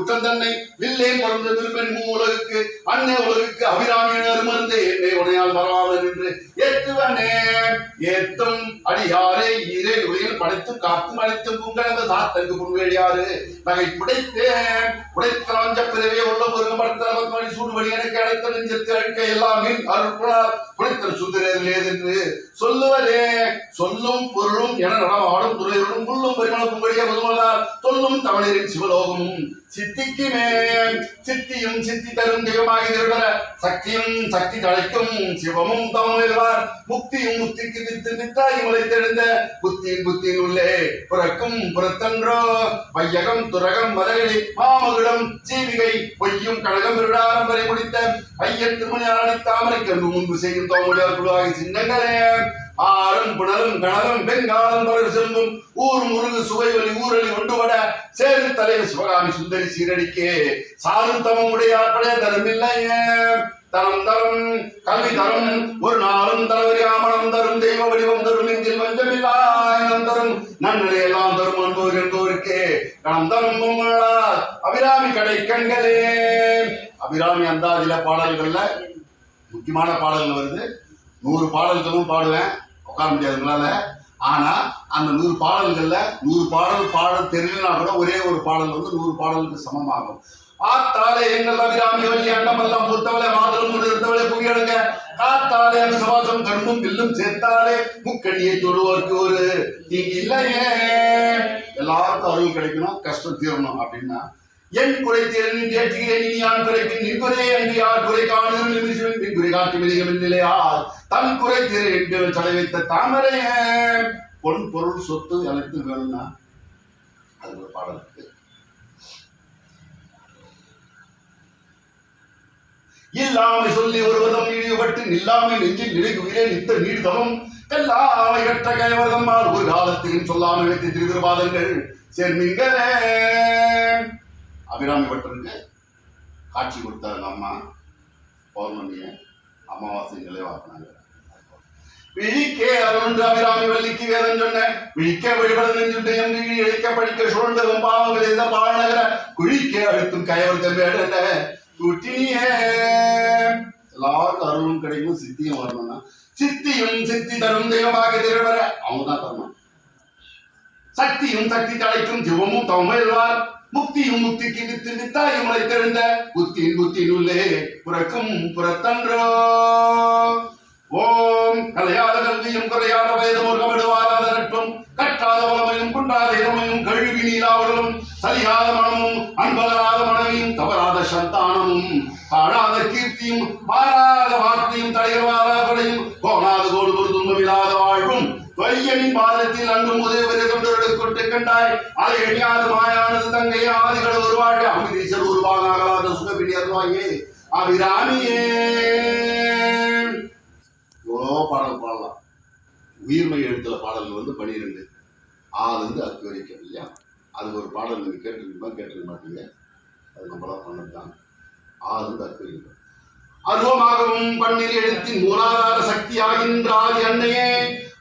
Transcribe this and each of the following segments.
குற்றம் தன்னை வில்லே பிறந்த திருப்பெண் உலகுக்கு அன்னை உலகுக்கு அபிராமியின் அருமருந்தே என்னை உடையால் வரவாமல் என்று ஏத்துவனே ஏத்தும் அடியாரே ஈரே உலகில் படைத்து காத்தும் அழைத்தும் உங்களது தாத்தங்கு முன்வேடியாறு நகை புடைத்தேன். உடைத்தராஞ்ச பிறவே உள்ள ஒரு மரத்தனமணி சூடுபடி எனக்கு அழைத்த நெஞ்சத்து அழிக்க எல்லாமே அருட்புணார் புடைத்த சுந்தரே என்று சொல்லுவதே. சொல்லும் பொருளும் என நடமாடும் துறையுடன் புல்லும் பரிமளப்பும் வழிய முதுமலார். சொல்லும் தமிழரின் சிவலோகமும் சித்திக்கு மேல் சித்தியும் சித்தி தரும் தெய்வமாக திருடர சக்தியும் சக்தி தழைக்கும் சிவமும் தமனில்வார் முக்தியும் முக்திக்கு வித்து நித்தாகி முளைத்தெழுந்த புத்தியின் புத்தியின் உள்ளே புறக்கும் புறத்தன்றோ வையகம் துரகம் மதகளி மாமகுடம் சீவிகை பொய்யும் கழகம் விருடாரம் வரை முடித்த ஐயன் திருமணி தாமரை கரும்பு முன்பு செய்யும் தோமுடியார் குழுவாகி சின்னங்களே. ஆறும் புனலும் கணலும் பெண்காலம் பலர் செல்லும் ஊர் முருகு சுவை வலி ஊரலி ஒன்றுபட சேரு தலைவர் சிவகாமி சுந்தரி சீரடிக்கே. சாரும் தமம் உடையார் படைய தரமில்லையே. தனம் தரும். கல்வி தரும். ஒரு நாளும் தலைவரியாமணம் தரும். தெய்வ வடிவம் தரும். நெஞ்சில் வஞ்சமில்லாயம் தரும். நன்னிலை எல்லாம் தரும் அன்போர் என்போருக்கே. கணம் தரும் அபிராமி கடை கண்களே. அபிராமி அந்தாதில பாடல்கள்ல முக்கியமான பாடல்கள் வருது. நூறு பாடல்களும் பாடுவேன். உட்கார முடியாதுங்களால ஆனா அந்த நூறு பாடல்கள்ல நூறு பாடல் பாட தெரியலனா கூட ஒரே ஒரு பாடல் வந்து நூறு பாடலுக்கு சமமாகும். ஆத்தாலே எங்கள் அபிராமி வழி அண்டமெல்லாம் புத்தவளை மாதலும் நிறுத்தவளை புரியடுங்க காத்தாலே அந்த சவாசம் கண்ணும் வில்லும் சேர்த்தாலே முக்கணியை தொழுவோருக்கு ஒரு. நீங்க இல்லையே. எல்லாருக்கும் அருள் கிடைக்கணும் கஷ்டம் தீரணும் அப்படின்னா. என் குறை தேர்ந்து கேட்கிறேன் இனி யான் குறைப்பின் நின் குறை என்று யார் குறை காணும் நிமிஷம் நின் குறை காட்டு மிதிகம் நிலையால் தன் குறை தீர என்று தலை வைத்த தாமரைய. பொன் பொருள் சொத்து எனக்கு வேணும்னா அது ஒரு பாடல் இருக்கு. இல்லாமை சொல்லி ஒருவதம் இழிவுபட்டு நில்லாமை நெஞ்சில் நிலைகுகிறே நித்த நீர்தவம். கல்லாமை கற்ற கைவரதம்மால் ஒரு காலத்திலும் சொல்லாமல் வைத்து திருவிருபாதங்கள் சேர்மிங்களே அபிராமி பட்டருக்கு காட்சி கொடுத்தாரு அம்மா. பௌர்ணமிய அமாவாசை நிலைவாக்குனாங்க. விழிக்கே அருண்டு அபிராமி வள்ளிக்கு வேதம் சொன்ன விழிக்க வழிபட நெஞ்சுட்டு என்று இழைக்க படிக்க சூழ்ந்ததும் பாவங்கள் எந்த பாழநகர குழிக்க அழுத்தும் கயவர்க்க வேடன தூட்டினியே எல்லாருக்கும் கிடைக்கும் சித்தியும் வரணும்னா சித்தியும் சித்தி தரும் தெய்வமாக திருவர அவங்க தான் தரணும் சக்தியும் சக்தி தலைக்கும் ஜிவமும் தவமைவார் முக்தியும் முக்திக்கு வித்து வித்தாயும் முளைத்தெழுந்த புத்தியின் புத்தியின் உள்ளே புறக்கும் புறத்தன்றோ. ஓம் கலையாத கல்வியும் குறையாத வயதும் கமிடுவாராத நட்பும் கற்றாத வளமையும் குன்றாத இளமையும் கழுவி நீராவலும். சரியாத மனமும் அன்பலராத மனைவியும் தவறாத சந்தானமும். பாழாத வார்த்தையும் மாறாத வார்த்தையும் தடைகளாத கொடையும் கோணாத கோடு ஒரு துன்பமில்லாத வாழ்வும் தொய்யனின் பாதத்தில் அன்றும் உதவி தொண்டர்களுக்கு கொட்டு கண்டாய். அதை எண்ணியாத மாயானது தங்கை ஆதிகள் ஒரு உருவாழ அமிதீசர் உருவாகாத சுகபிடி அருவாயே அபிராமியே. எவ்வளோ பாடல் பாடலாம். உயிர்மை எழுத்துல பாடல்கள் வந்து பனிரெண்டு. ஆறு வந்து அக்கு வரைக்கும் இல்லையா? அது ஒரு பாடல் நீங்கள் கேட்டிருக்கீங்களா கேட்டிருக்க மாட்டீங்க. அது நம்மளாம் பண்ணது தான் ஆறு வந்து அக்கு வரைக்கும். அருவமாகவும் பன்னிரு எழுத்தின் மூலாதார சக்தியாகின்ற ஆதி அன்னையே.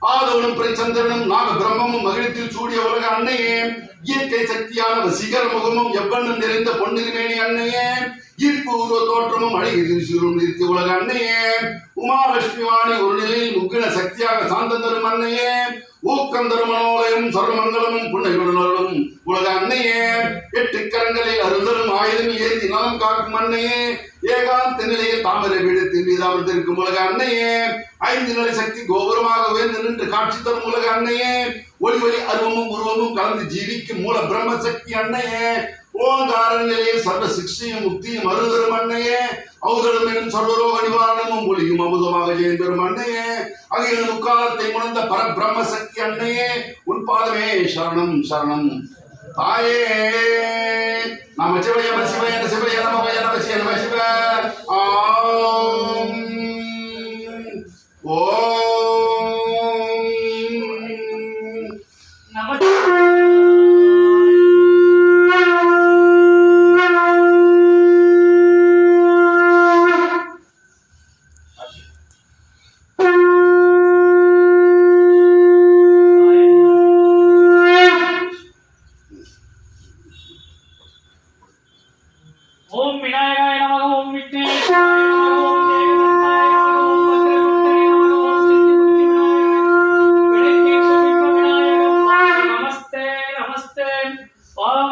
ஆதவனும் பிரச்சந்திரனும் நாக பிரம்மமும் மகிழ்த்தில் சூடிய உலக அன்னையே. இயற்கை சக்தியான சிகர முகமும் எவ்வண்ணம் நிறைந்த பொன்னிருமேனி அன்னையே. ஈர்ப்பு உருவ தோற்றமும் அழகிய திருசூரும் உலக அன்னையே. உமாலட்சுமி வாணி ஒரு நிலையில் முக்கின சக்தியாக சாந்தம் தரும் அன்னையே. ஊக்கம் தரும் மனோலயம் சர்வமங்கலமும் புண்ணையுடனும் உலக அன்னையே. எட்டு கரங்களில் அருந்தரும் ஆயுதம் ஏந்தி நலம் காக்கும் அன்னையே. ஏகாந்த நிலையில் தாமரை பீடத்தின் மீது அமர்ந்திருக்கும் உலக அன்னையே. ஐந்து நிலை சக்தி கோபுரமாக உயர்ந்து நின்று காட்சி தரும் உலக அன்னையே. ஒளி ஒளி அருவமும் உருவமும் கலந்து ஜீவிக்கும் மூல பிரம்ம சக்தி அன்னையே. ஓங்கார சர்வ சிக்ஷையும் முக்தியும் அருந்தரும் அன்னையே அவுதலும் எனும் சர்வரோக நிவாரணமும் ஒளியும் அமுதமாக ஜெயந்தரும் அன்னையே. அகில முக்காலத்தை உணர்ந்த பரபிரம்ம சக்தி அன்னையே. உன் பாதமே சரணம் சரணம். தாயே. ఓం వినాయకాయ నమః ఓం విఘ్నేశాయ నమస్తే నమస్తే ఓం